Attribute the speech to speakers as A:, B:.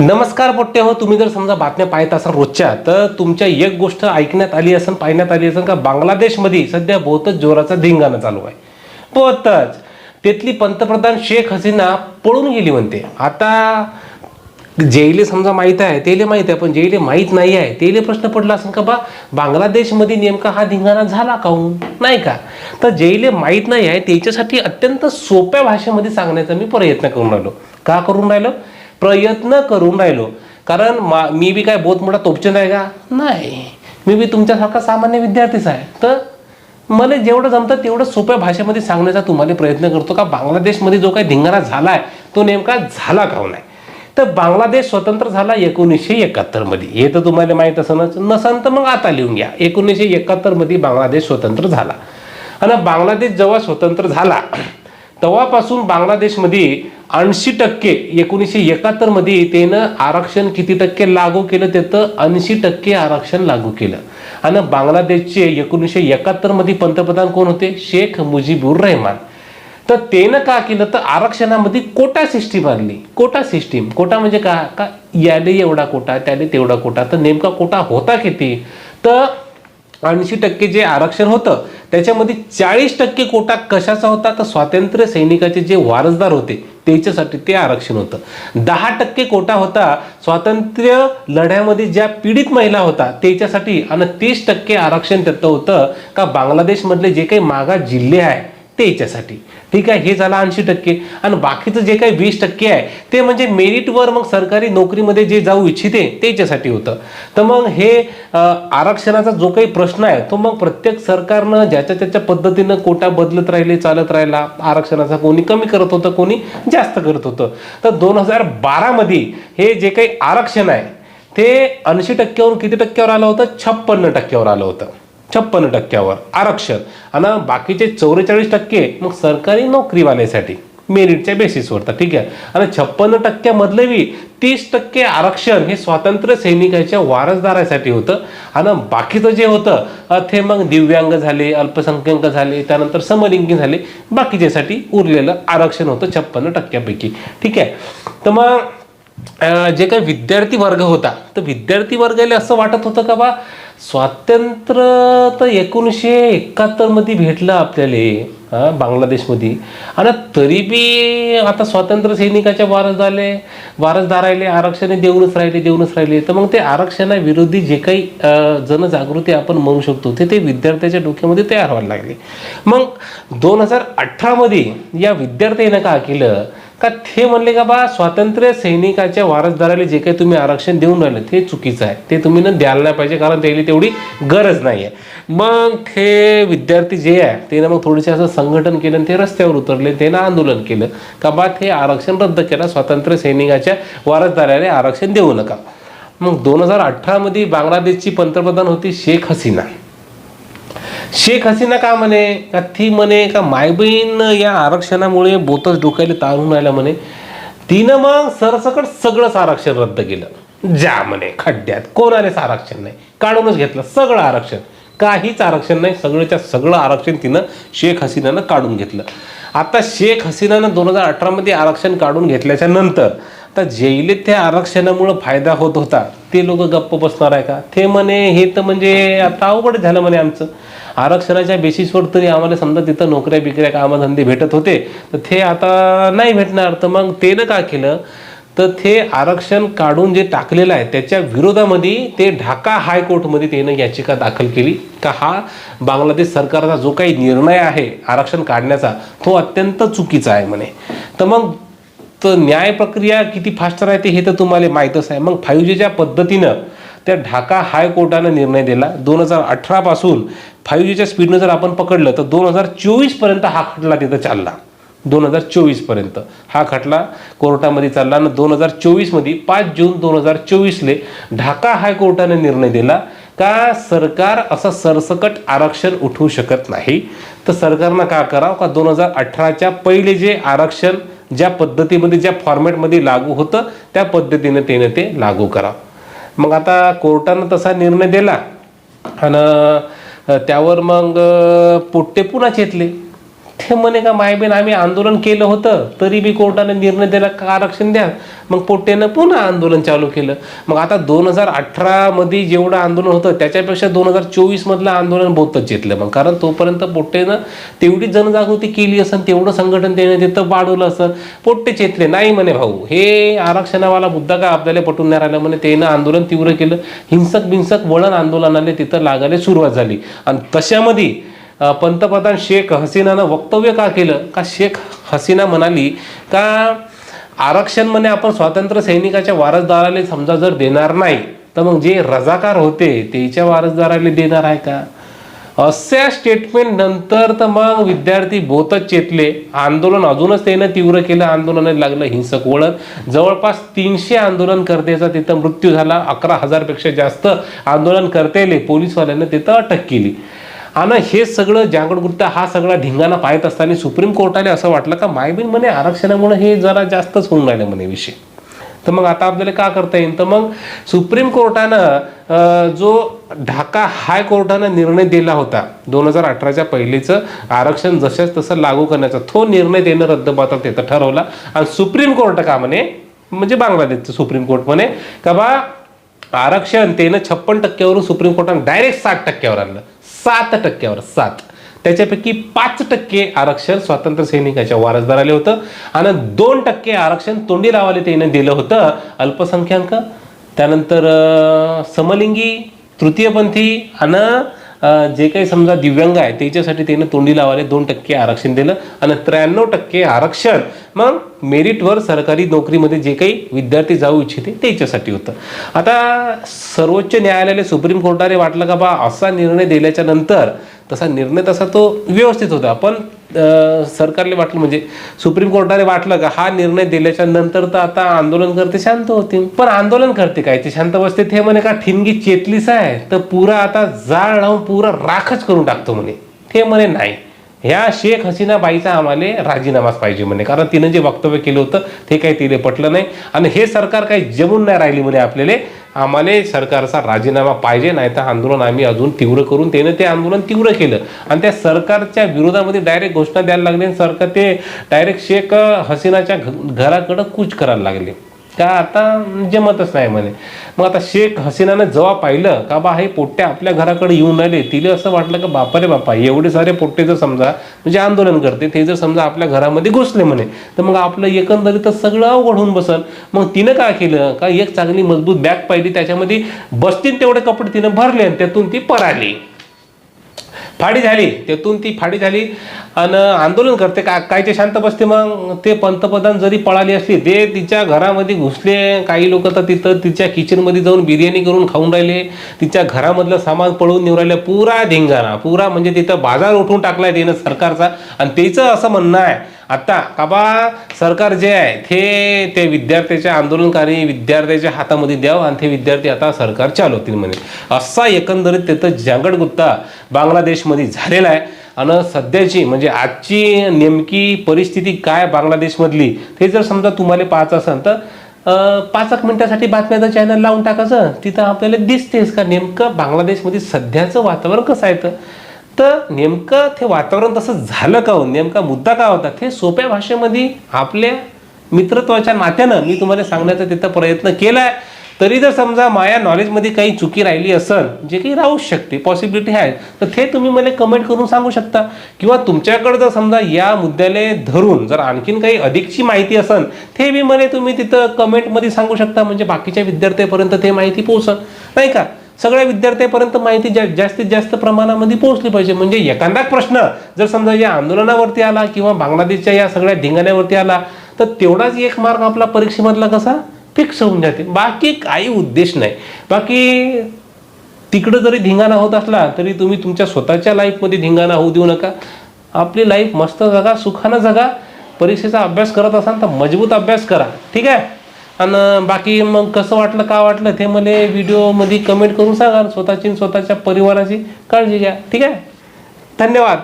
A: नमस्कार पोट्टे हो तुम्ही जर समजा बातम्या पाहत असाल रोजच्या तर तुमच्या एक गोष्ट ऐकण्यात आली असेल पाहण्यात आली असेल का बांगलादेशमध्ये सध्या बहुतच जोराचा धिंगाणा चालू आहे. बहुतच. तेथली पंतप्रधान शेख हसीना पळून गेली म्हणते. आता जेईले समजा माहीत आहे तेले माहीत आहे पण जेईले माहीत नाही आहे तेले प्रश्न पडला असेल का बा बांगलादेशमध्ये नेमका हा धिंगाणा झाला काहून हो? नाही का? तर जेईले माहीत नाही आहे त्याच्यासाठी अत्यंत सोप्या भाषेमध्ये सांगण्याचा मी प्रयत्न करून राहिलो. का करून राहिलो? प्रयत्न करून राहिलो. कारण मा मी बी काय बहुत मोठा तोपचंद आहे का? नाही. मी बी तुमच्यासारखा सामान्य विद्यार्थीच आहे. तर मला जेवढं जमतं तेवढं सोप्या भाषेमध्ये सांगण्याचा तुम्हाला प्रयत्न करतो का? बांगलादेशमध्ये जो काही धिंगाणा झाला आहे तो नेमका झाला का हो नाही? तर बांगलादेश स्वतंत्र झाला एकोणीसशे एकाहत्तरमध्ये. हे तर तुम्हाला माहीत असणच. नसन तर मग आता लिहून घ्या. एकोणीसशे एकाहत्तरमध्ये बांगलादेश स्वतंत्र झाला. आणि बांगलादेश जेव्हा स्वतंत्र झाला तेव्हापासून बांगलादेशमध्ये ऐंशी टक्के एकोणीसशे एकाहत्तरमध्ये त्यानं आरक्षण किती टक्के लागू केलं त्याचं ऐंशी टक्के आरक्षण लागू केलं. आणि बांगलादेशचे एकोणीसशे एकाहत्तरमध्ये पंतप्रधान कोण होते? शेख मुजीबुर रहमान. तर त्यानं का केलं? तर आरक्षणामध्ये कोटा सिस्टीम आणली. कोटा सिस्टीम. कोटा म्हणजे का? का याले एवढा कोटा त्याले तेवढा कोटा. तर नेमका कोटा होता किती? तर ऐंशी टक्के जे आरक्षण होतं त्याच्यामध्ये चाळीस टक्के कोटा कशाचा होता? तर स्वातंत्र्य सैनिकाचे जे वारसदार होते त्याच्यासाठी ते आरक्षण होतं. दहा टक्के कोटा होता स्वातंत्र्य लढ्यामध्ये ज्या पीडित महिला होता त्याच्यासाठी आणि तीस टक्के आरक्षण त्याचं होतं. का बांगलादेशमधले जे काही मागा जिल्हे आहे ते याच्यासाठी ठीक आहे? हे झालं ऐंशी टक्के. आणि बाकीचं जे काही वीस टक्के आहे ते म्हणजे मेरिटवर मग सरकारी नोकरीमध्ये जे जाऊ इच्छिते ते याच्यासाठी होतं. तर मग हे आरक्षणाचा जो काही प्रश्न आहे तो मग प्रत्येक सरकारनं ज्याच्या त्याच्या पद्धतीनं कोटा बदलत राहिले चालत राहिला. आरक्षणाचा कोणी कमी करत होतं कोणी जास्त करत होतं. तर दोन हजार बारामध्ये हे जे काही आरक्षण आहे ते ऐंशी टक्क्यावरून किती टक्क्यावर आलं होतं? छप्पन्न टक्क्यावर आलं होतं. छप्पन्न टक्क्यावर आरक्षण. आणि बाकीचे चौवेचाळीस टक्के मग सरकारी नोकरीवाल्यासाठी मेरिटच्या बेसिसवर तर ठीक आहे. आणि छप्पन्न टक्क्यामधले बी तीस टक्के आरक्षण हे स्वातंत्र्य सैनिकाच्या वारसदारासाठी होतं. आणि बाकीचं जे होतं ते मग दिव्यांग झाले अल्पसंख्याक झाले त्यानंतर समलिंगी झाले बाकीच्यासाठी उरलेलं आरक्षण होतं छप्पन्न टक्क्यापैकी. ठीक आहे? तर मग जे काही विद्यार्थी वर्ग होता तर विद्यार्थी वर्गाला असं वाटत होतं का बा स्वातंत्र्य तर एकोणीसशे एकाहत्तरमध्ये भेटलं आपल्याला बांगलादेशमध्ये. आणि तरी बी आता स्वातंत्र्य सैनिकाच्या वारस झाले वारसदार राहिले आरक्षण देऊनच राहिले देऊनच राहिले. तर मग ते आरक्षणाविरोधी जे काही जनजागृती आपण म्हणू शकतो ते ते विद्यार्थ्याच्या डोक्यामध्ये तयार व्हायला लागले. मग दोन हजार अठरामध्ये या विद्यार्थ्यानं का केलं का ते म्हणले का बा स्वातंत्र्य सैनिकाच्या वारसदाराला जे काही तुम्ही आरक्षण देऊन राहिलं ते चुकीचं आहे. ते तुम्ही न द्यायला नाही पाहिजे कारण त्याला तेवढी गरज नाही आहे. मग ते विद्यार्थी जे आहे त्यानं मग थोडेसे असं संघटन केलं आणि ते रस्त्यावर उतरले त्यानं आंदोलन केलं. का बा ते आरक्षण रद्द केलं स्वातंत्र्य सैनिकाच्या वारसदाराला आरक्षण देऊ नका. मग दोन हजार अठरामध्ये बांगलादेशची पंतप्रधान होती शेख हसीना. शेख हसीना का म्हणे? का ती म्हणे का मायबहीण या आरक्षणामुळे बोतच डोक्याला तारून राहिला म्हणे? तिनं मग सरसकट सगळंच आरक्षण रद्द केलं. ज्या म्हणे खड्ड्यात. कोणालाच आरक्षण नाही. काढूनच घेतलं. सगळं आरक्षण. काहीच आरक्षण नाही. सगळंच्या सगळं आरक्षण तिनं शेख हसीनानं काढून घेतलं. आता शेख हसीनानं दोन हजार अठरामध्ये आरक्षण काढून घेतल्याच्या नंतर आता जेईले त्या आरक्षणामुळं फायदा होत होता. ते लोक गप्प बसणार आहे का? ते म्हणे हे तर म्हणजे आता अवघड झालं म्हणे आमचं. आरक्षणाच्या बेसिसवर तरी आम्हाला समजा तिथं नोकऱ्या बिकऱ्या कामधंदे भेटत होते तर ते आता नाही भेटणार. तर मग त्यानं का केलं? तर ते आरक्षण काढून जे टाकलेलं आहे त्याच्या विरोधामध्ये ते ढाका हायकोर्टमध्ये त्यानं याचिका दाखल केली का हा बांगलादेश सरकारचा जो काही निर्णय आहे आरक्षण काढण्याचा तो अत्यंत चुकीचा आहे म्हणे. तर मग तर न्याय प्रक्रिया किती फास्ट राहते हे तर तुम्हाला माहीतच आहे. मग फायू जीच्या पद्धतीनं त्या ढाका हायकोर्टानं निर्णय दिला. दोन हजार अठरापासून फायू जीच्या स्पीडनं जर आपण पकडलं तर दोन हजार चोवीसपर्यंत हा खटला तिथं चालला. दोन हजार चोवीसपर्यंत हा खटला कोर्टामध्ये चालला आणि दोन हजार चोवीसमध्ये पाच जून दोन हजार चोवीसले ढाका हायकोर्टाने निर्णय दिला का सरकार असं सरसकट आरक्षण उठवू शकत नाही? तर सरकारनं का करावं? का दोन हजार अठराच्या पहिले जे आरक्षण ज्या पद्धतीमध्ये ज्या फॉर्मॅटमध्ये लागू होतं त्या पद्धतीने त्याने ते लागू करावं मग आता कोर्टानं तसा निर्णय दिला. आणि त्यावर मग पोट्टे पुन्हा चेतले. ते म्हणे का मायबीन आम्ही आंदोलन केलं होतं तरी बी कोर्टाने निर्णय दिला का आरक्षण द्या? मग पोट्टेनं पुन्हा आंदोलन चालू केलं. मग आता दोन हजार अठरामध्ये जेवढं आंदोलन होतं त्याच्यापेक्षा दोन हजार चोवीसमधलं आंदोलन बहुतच चेतलं मग कारण तोपर्यंत पोट्टेनं तेवढी जनजागृती केली असेल तेवढं संघटन त्याने तिथं वाढवलं असं पोट्टे चेतले नाही म्हणे भाऊ हे आरक्षणावाला मुद्दा का आपल्याला पटून नाही राहिला म्हणे? त्यानं आंदोलन तीव्र केलं. हिंसक बिंसक वळण आंदोलनाने तिथं लागायला सुरुवात झाली. आणि तशामध्ये पंतप्रधान शेख हसीनानं वक्तव्य का केलं? का शेख हसीना म्हणाली का आरक्षण म्हणे आपण स्वातंत्र्य सैनिकाच्या वारसदाराला समजा जर देणार नाही तर मग जे रजाकार होते त्याच्या वारसदाराला देणार आहे का? अशा स्टेटमेंट नंतर तर मग विद्यार्थी बोतच चेतले. आंदोलन अजूनच त्यानं तीव्र केलं. आंदोलनाला लागलं हिंसक वळण. जवळपास तीनशे आंदोलनकर्त्याचा तिथं मृत्यू झाला. अकरा हजारपेक्षा जास्त आंदोलनकर्त्याले पोलीसवाल्यांना तिथं अटक केली. आणि हे सगळं जागडगुर्ता हा सगळा ढिंगाणा पाहत असताना सुप्रीम कोर्टाने असं वाटलं का मायबीन म्हणे आरक्षणामुळे हे जरा जास्तच होऊन राहिलं म्हणे विषय. तर मग आता आपल्याला का करता येईल तर मग सुप्रीम कोर्टानं जो ढाका हाय कोर्टानं निर्णय दिला होता दोन हजार अठराच्या पहिलेचं आरक्षण जशाच तसं लागू करण्याचा तो निर्णय देणं रद्दबातल त्याचं ठरवला. आणि सुप्रीम कोर्ट का म्हणे? म्हणजे बांगलादेशचं सुप्रीम कोर्ट म्हणे का बा आरक्षण त्यानं छप्पन टक्क्यावरून सुप्रीम कोर्टानं डायरेक्ट साठ टक्क्यावर आणलं. सात टक्क्यावर सात. त्याच्यापैकी पाच टक्के आरक्षण स्वातंत्र्य सैनिकाच्या वारसदाराले होतं आणि दोन टक्के आरक्षण तोंडी लावाले त्यानं दिलं होतं अल्पसंख्याक. त्यानंतर समलिंगी तृतीयपंथी आणि जे काही समजा दिव्यांग आहे त्याच्यासाठी त्यानं तोंडी लावाले दोन टक्के आरक्षण दिलं आणि त्र्याण्णव टक्के आरक्षण मग मेरिटवर सरकारी नोकरीमध्ये जे काही विद्यार्थी जाऊ इच्छिते त्याच्यासाठी होतं. आता सर्वोच्च न्यायालयाला सुप्रीम कोर्टाने वाटलं का बा असा निर्णय दिल्याच्या नंतर तसा निर्णय तसा तो व्यवस्थित होता. पण सरकारले सरकारला वाटलं म्हणजे सुप्रीम कोर्टाने वाटलं का हा निर्णय दिल्याच्या नंतर तर आता आंदोलन करते शांत होतील. पण आंदोलन करते काय? ते शांत बसते ते म्हणे का ठिणगी चेतलीस आहे. तर पुरा आता जाळ लावून पुरा राखच करून टाकतो म्हणे. ते म्हणे नाही. ह्या शेख हसीना बाईचा आम्हाला राजीनामाच पाहिजे म्हणे. कारण तिनं जे वक्तव्य केलं होतं ते काही तिने पटलं नाही. आणि हे सरकार काही जमून नाही राहिली म्हणे आपल्याला. आम्हाला सरकारचा राजीनामा पाहिजे नाही तर आंदोलन आम्ही अजून तीव्र करून त्यानं ते आंदोलन तीव्र केलं. आणि त्या सरकारच्या विरोधामध्ये डायरेक्ट घोषणा द्यायला लागली आणि सरकार ते डायरेक्ट शेख हसीनाच्या घ- घराकडं कूच करायला लागले. का आता जमतच नाही म्हणे. मग आता शेख हसीनानं जेव्हा पाहिलं का बा हे पोट्टे आपल्या घराकडे येऊन आले तिला असं वाटलं का बापा रे बापा एवढे सारे पोट्टे जर समजा म्हणजे आंदोलन करते ते जर समजा आपल्या घरामध्ये घुसले म्हणे तर मग आपलं एकंदरीतच सगळं अवघड होऊन बसल. मग तिनं काय केलं? का एक चांगली मजबूत बॅग पाहिली त्याच्यामध्ये बसतील तेवढे कपडे तिनं भरले आणि त्यातून ती पराली. फाडी झाली. त्यातून ती फाडी झाली. आणि आंदोलन करते. का कायचे शांत बसते मग ते पंतप्रधान जरी पळाली असली ते तिच्या घरामध्ये घुसले. काही लोक तर तिथं तिच्या किचनमध्ये जाऊन बिर्याणी करून खाऊन राहिले. तिच्या घरामधलं सामान पळवून नेऊन राहिलं. पुरा धिंगाणा. पुरा म्हणजे तिथं बाजार उठून टाकलाय त्यानं सरकारचा. आणि त्याचं असं म्हणणं आहे आता काबा सरकार जे आहे ते ते विद्यार्थ्याच्या आंदोलनकारी विद्यार्थ्याच्या हातामध्ये द्यावं आणि ते विद्यार्थी आता सरकार चालवतील म्हणे. असा एकंदरीत तिथं जांगडगुत्ता बांगलादेशमध्ये झालेला आहे. आणि सध्याची म्हणजे आजची नेमकी परिस्थिती काय बांगलादेशमधली ते जर समजा तुम्हाला पाहायचं असेल तर पाच एक मिनिटासाठी बातम्याचं चॅनल लावून टाकायचं तिथं आपल्याला दिसतेच का नेमकं बांगलादेशमध्ये सध्याचं वातावरण कसं आहे तर तर नेमकं ते वातावरण तसं झालं का हो? नेमका मुद्दा का होता? ते सोप्या भाषेमध्ये आपल्या मित्रत्वाच्या नात्यानं मी तुम्हाला सांगण्याचा तिथं प्रयत्न केलाय. तरी जर समजा माझ्या नॉलेजमध्ये काही चुकी राहिली असेल जे काही राहू शकते पॉसिबिलिटी आहे तर ते तुम्ही मला कमेंट करून सांगू शकता. किंवा तुमच्याकडे जर समजा या मुद्द्याला धरून जर आणखीन काही अधिकची माहिती असेल ते बी मला तुम्ही तिथं कमेंटमध्ये सांगू शकता. म्हणजे बाकीच्या विद्यार्थ्यापर्यंत ते माहिती पोहोचल नाही का? सगळ्या विद्यार्थ्यापर्यंत माहिती जा जास्तीत जास्त प्रमाणामध्ये पोहोचली पाहिजे. म्हणजे एखादा प्रश्न जर समजा या आंदोलनावरती आला किंवा बांगलादेशच्या या सगळ्या धिंगाण्यावरती आला तर तेवढाच एक मार्क आपला परीक्षेमधला कसा फिक्स होऊन जाते. बाकी काही उद्देश नाही. बाकी तिकडं जरी धिंगाणा होत असला तरी तुम्ही तुमच्या स्वतःच्या लाईफमध्ये धिंगाणा होऊ देऊ नका. आपली लाईफ मस्त जगा सुखानं जगा. परीक्षेचा अभ्यास करत असाल तर मजबूत अभ्यास करा. ठीक आहे? आणि बाकी मग कसं वाटलं का वाटलं ते मला व्हिडिओमध्ये कमेंट करून सांगा स्वतःची आणि स्वतःच्या परिवाराची काळजी घ्या. ठीक आहे? धन्यवाद.